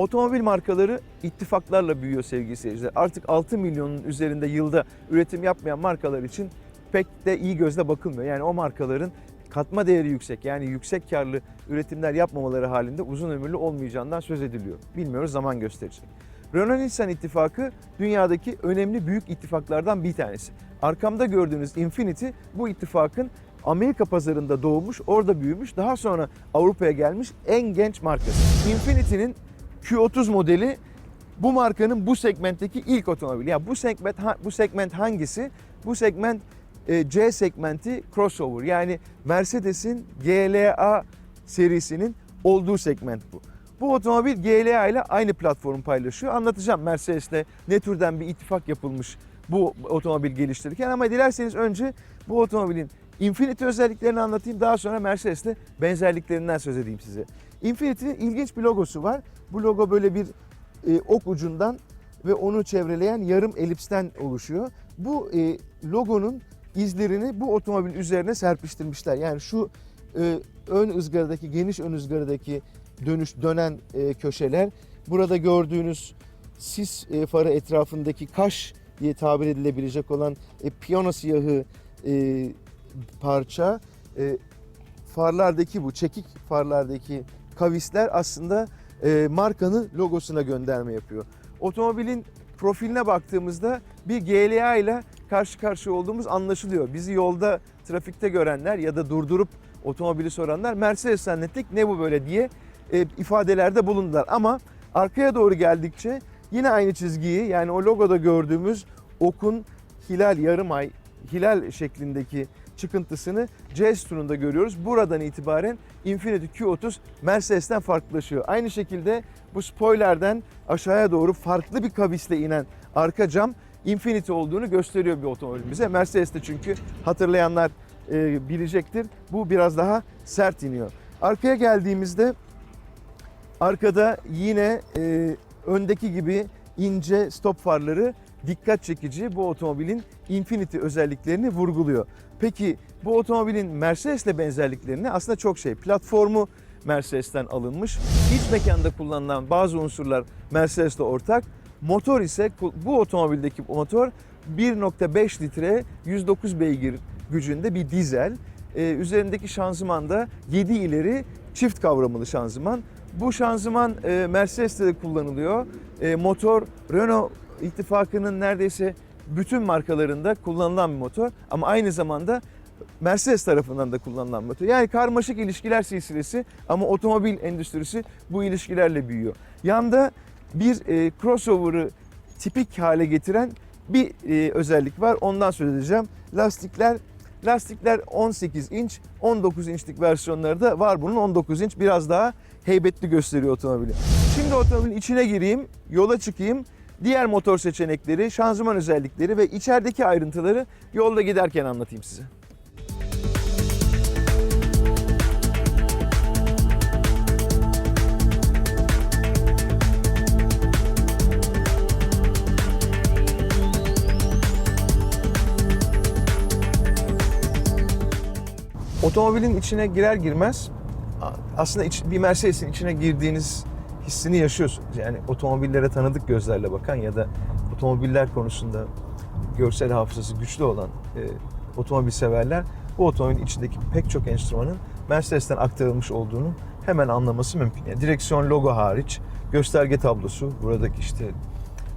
Otomobil markaları ittifaklarla büyüyor sevgili seyirciler. Artık 6 milyonun üzerinde yılda üretim yapmayan markalar için pek de iyi gözle bakılmıyor. Yani o markaların katma değeri yüksek yani yüksek karlı üretimler yapmamaları halinde uzun ömürlü olmayacağından söz ediliyor. Bilmiyoruz zaman gösterecek. Renault-Nissan ittifakı dünyadaki önemli büyük ittifaklardan bir tanesi. Arkamda gördüğünüz Infiniti bu ittifakın Amerika pazarında doğmuş, orada büyümüş, daha sonra Avrupa'ya gelmiş en genç markası. Infinity'nin Q30 modeli bu markanın bu segmentteki ilk otomobili. Ya bu segment bu segment hangisi? Bu segment e, C segmenti crossover. Yani Mercedes'in GLA serisinin olduğu segment bu. Bu otomobil GLA ile aynı platformu paylaşıyor. Anlatacağım Mercedes'le ne türden bir ittifak yapılmış bu otomobil geliştirirken ama dilerseniz önce bu otomobilin Infinity özelliklerini anlatayım. Daha sonra Mercedes'le benzerliklerinden söz edeyim size. Infinity'nin ilginç bir logosu var. Bu logo böyle bir e, ok ucundan ve onu çevreleyen yarım elipsten oluşuyor. Bu e, logonun izlerini bu otomobilin üzerine serpiştirmişler. Yani şu e, ön ızgaradaki, geniş ön ızgaradaki dönüş dönen e, köşeler, burada gördüğünüz sis e, farı etrafındaki kaş diye tabir edilebilecek olan e, piyano siyahı e, parça, e, farlardaki bu çekik farlardaki kavisler aslında e, markanın logosuna gönderme yapıyor. Otomobilin profiline baktığımızda bir GLA ile karşı karşıya olduğumuz anlaşılıyor. Bizi yolda trafikte görenler ya da durdurup otomobili soranlar Mercedes zannettik ne bu böyle diye e, ifadelerde bulundular. Ama arkaya doğru geldikçe yine aynı çizgiyi yani o logoda gördüğümüz okun hilal yarım ay hilal şeklindeki çıkıntısını C sütununda görüyoruz. Buradan itibaren Infiniti Q30 Mercedes'ten farklılaşıyor. Aynı şekilde bu spoilerden aşağıya doğru farklı bir kavisle inen arka cam Infiniti olduğunu gösteriyor bir otomobil bize. Mercedes'te çünkü hatırlayanlar e, bilecektir. Bu biraz daha sert iniyor. Arkaya geldiğimizde arkada yine e, öndeki gibi ince stop farları dikkat çekici bu otomobilin Infinity özelliklerini vurguluyor. Peki bu otomobilin Mercedes'le benzerliklerini aslında çok şey. Platformu Mercedes'ten alınmış. İç mekanda kullanılan bazı unsurlar Mercedes'le ortak. Motor ise bu otomobildeki motor 1.5 litre 109 beygir gücünde bir dizel. Ee, üzerindeki şanzıman da 7 ileri çift kavramlı şanzıman. Bu şanzıman e, Mercedes'te de kullanılıyor. E, motor Renault ittifakının neredeyse bütün markalarında kullanılan bir motor ama aynı zamanda Mercedes tarafından da kullanılan motor. Yani karmaşık ilişkiler silsilesi ama otomobil endüstrisi bu ilişkilerle büyüyor. Yanda bir e, crossover'ı tipik hale getiren bir e, özellik var. Ondan söz edeceğim. Lastikler Lastikler 18 inç, 19 inçlik versiyonları da var bunun. 19 inç biraz daha heybetli gösteriyor otomobili. Şimdi otomobilin içine gireyim, yola çıkayım. Diğer motor seçenekleri, şanzıman özellikleri ve içerideki ayrıntıları yolda giderken anlatayım size. Otomobilin içine girer girmez aslında iç- bir Mercedes'in içine girdiğiniz hissini yaşıyorsunuz. Yani otomobillere tanıdık gözlerle bakan ya da otomobiller konusunda görsel hafızası güçlü olan e, otomobil severler bu otomobilin içindeki pek çok enstrümanın Mercedes'ten aktarılmış olduğunu hemen anlaması mümkün. Yani direksiyon logo hariç gösterge tablosu, buradaki işte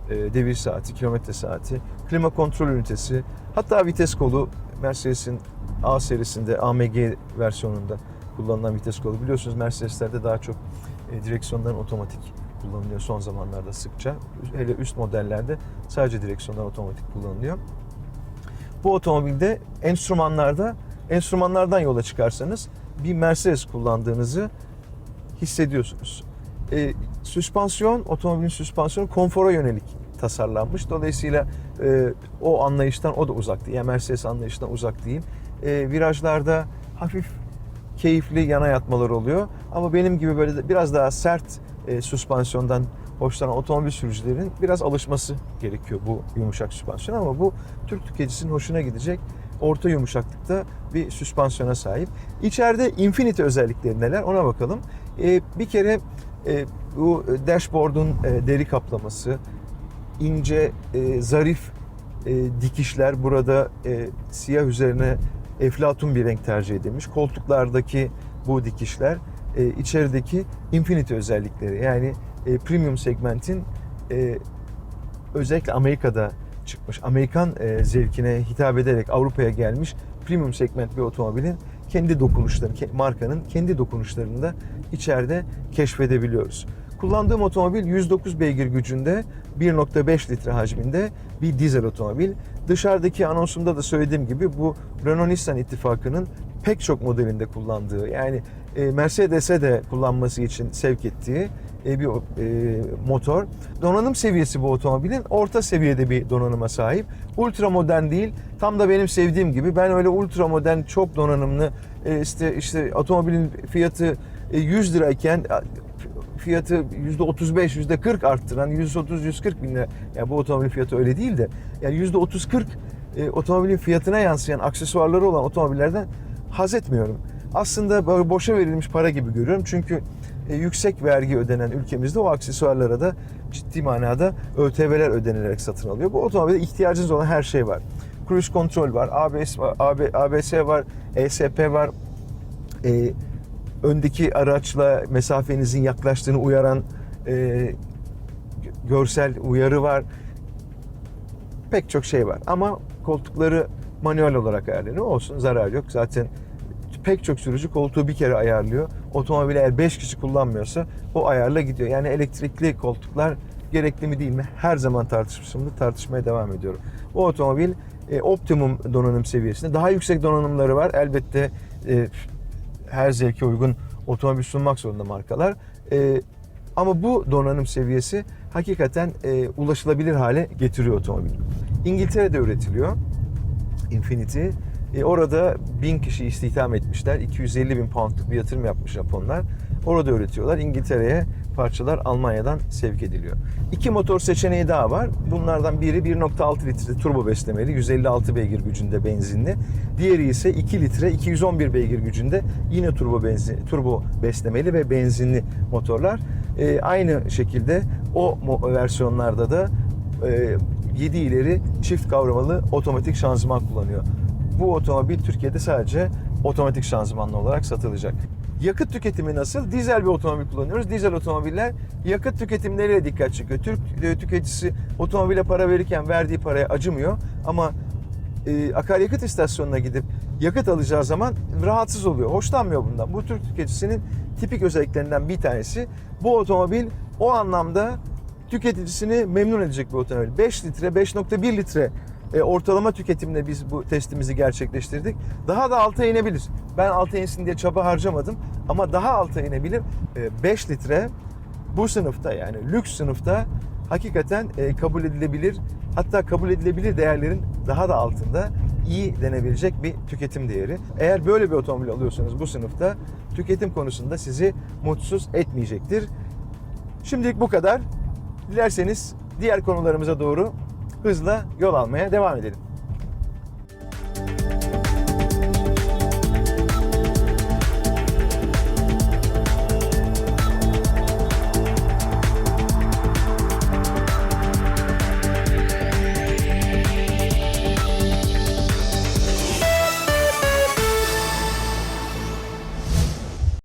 e, devir saati, kilometre saati, klima kontrol ünitesi, hatta vites kolu Mercedes'in A serisinde AMG versiyonunda kullanılan vites kolu. Biliyorsunuz Mercedes'lerde daha çok e, direksiyonların otomatik kullanılıyor son zamanlarda sıkça. Hele üst modellerde sadece direksiyonlar otomatik kullanılıyor. Bu otomobilde enstrümanlarda enstrümanlardan yola çıkarsanız bir Mercedes kullandığınızı hissediyorsunuz. E, süspansiyon, otomobilin süspansiyonu konfora yönelik tasarlanmış. Dolayısıyla e, o anlayıştan o da uzak değil. Yani Mercedes anlayışından uzak değil. E, virajlarda hafif keyifli yana yatmalar oluyor. Ama benim gibi böyle biraz daha sert e, süspansiyondan hoşlanan otomobil sürücülerin biraz alışması gerekiyor bu yumuşak süspansiyon ama bu Türk tüketicisinin hoşuna gidecek orta yumuşaklıkta bir süspansiyona sahip. İçeride Infinity özellikleri neler ona bakalım. E, bir kere e, Bu dashboard'un e, deri kaplaması, ince, e, zarif e, dikişler burada e, siyah üzerine eflatun bir renk tercih edilmiş. Koltuklardaki bu dikişler e, içerideki Infinity özellikleri yani e, premium segmentin e, özellikle Amerika'da çıkmış, Amerikan e, zevkine hitap ederek Avrupa'ya gelmiş premium segment bir otomobilin kendi dokunuşlarını, ke- markanın kendi dokunuşlarını da içeride keşfedebiliyoruz. Kullandığım otomobil 109 beygir gücünde 1.5 litre hacminde bir dizel otomobil. Dışarıdaki anonsumda da söylediğim gibi bu Renault-Nissan ittifakının pek çok modelinde kullandığı yani e, Mercedes'e de kullanması için sevk ettiği e, bir e, motor. Donanım seviyesi bu otomobilin orta seviyede bir donanıma sahip. Ultra modern değil. Tam da benim sevdiğim gibi ben öyle ultra modern çok donanımlı işte işte otomobilin fiyatı e, 100 lirayken fiyatı %35, %40 arttıran 130-140 bin lira. Yani bu otomobilin fiyatı öyle değil de yani %30-40 e, otomobilin fiyatına yansıyan aksesuarları olan otomobillerden haz etmiyorum. Aslında boşa verilmiş para gibi görüyorum. Çünkü e, yüksek vergi ödenen ülkemizde o aksesuarlara da ciddi manada ÖTV'ler ödenilerek satın alıyor. Bu otomobilde ihtiyacınız olan her şey var. Cruise kontrol var, ABS var, AB, ABS var, ESP var. E, öndeki araçla mesafenizin yaklaştığını uyaran e, görsel uyarı var. Pek çok şey var. Ama koltukları manuel olarak ayarlanıyor. Olsun zarar yok. Zaten pek çok sürücü koltuğu bir kere ayarlıyor. Otomobili eğer 5 kişi kullanmıyorsa o ayarla gidiyor. Yani elektrikli koltuklar gerekli mi değil mi? Her zaman tartışmışımdır. Tartışmaya devam ediyorum. Bu otomobil e, optimum donanım seviyesinde. Daha yüksek donanımları var. Elbette e, her zevke uygun otomobil sunmak zorunda markalar. E, ama bu donanım seviyesi hakikaten e, ulaşılabilir hale getiriyor otomobil. İngiltere'de üretiliyor. Infinity. E, orada 1000 kişi istihdam etmişler. 250 bin poundluk bir yatırım yapmış Japonlar. Orada üretiyorlar. İngiltere'ye parçalar Almanya'dan sevk ediliyor. İki motor seçeneği daha var. Bunlardan biri 1.6 litre turbo beslemeli, 156 beygir gücünde benzinli. Diğeri ise 2 litre 211 beygir gücünde yine turbo benzin, turbo beslemeli ve benzinli motorlar. E, aynı şekilde o versiyonlarda da e, 7 ileri çift kavramalı otomatik şanzıman kullanıyor. Bu otomobil Türkiye'de sadece otomatik şanzımanlı olarak satılacak. Yakıt tüketimi nasıl? Dizel bir otomobil kullanıyoruz. Dizel otomobiller yakıt tüketimleriyle dikkat çekiyor. Türk e, tüketicisi otomobile para verirken verdiği paraya acımıyor ama e, akaryakıt istasyonuna gidip yakıt alacağı zaman rahatsız oluyor. Hoşlanmıyor bundan. Bu Türk tüketicisinin tipik özelliklerinden bir tanesi. Bu otomobil o anlamda tüketicisini memnun edecek bir otomobil. 5 litre, 5.1 litre e, ortalama tüketimle biz bu testimizi gerçekleştirdik. Daha da alta inebilir. Ben alta insin diye çaba harcamadım ama daha alta inebilir. E, 5 litre bu sınıfta yani lüks sınıfta hakikaten e, kabul edilebilir hatta kabul edilebilir değerlerin daha da altında iyi denebilecek bir tüketim değeri. Eğer böyle bir otomobil alıyorsanız bu sınıfta tüketim konusunda sizi mutsuz etmeyecektir. Şimdilik bu kadar. Dilerseniz diğer konularımıza doğru hızla yol almaya devam edelim.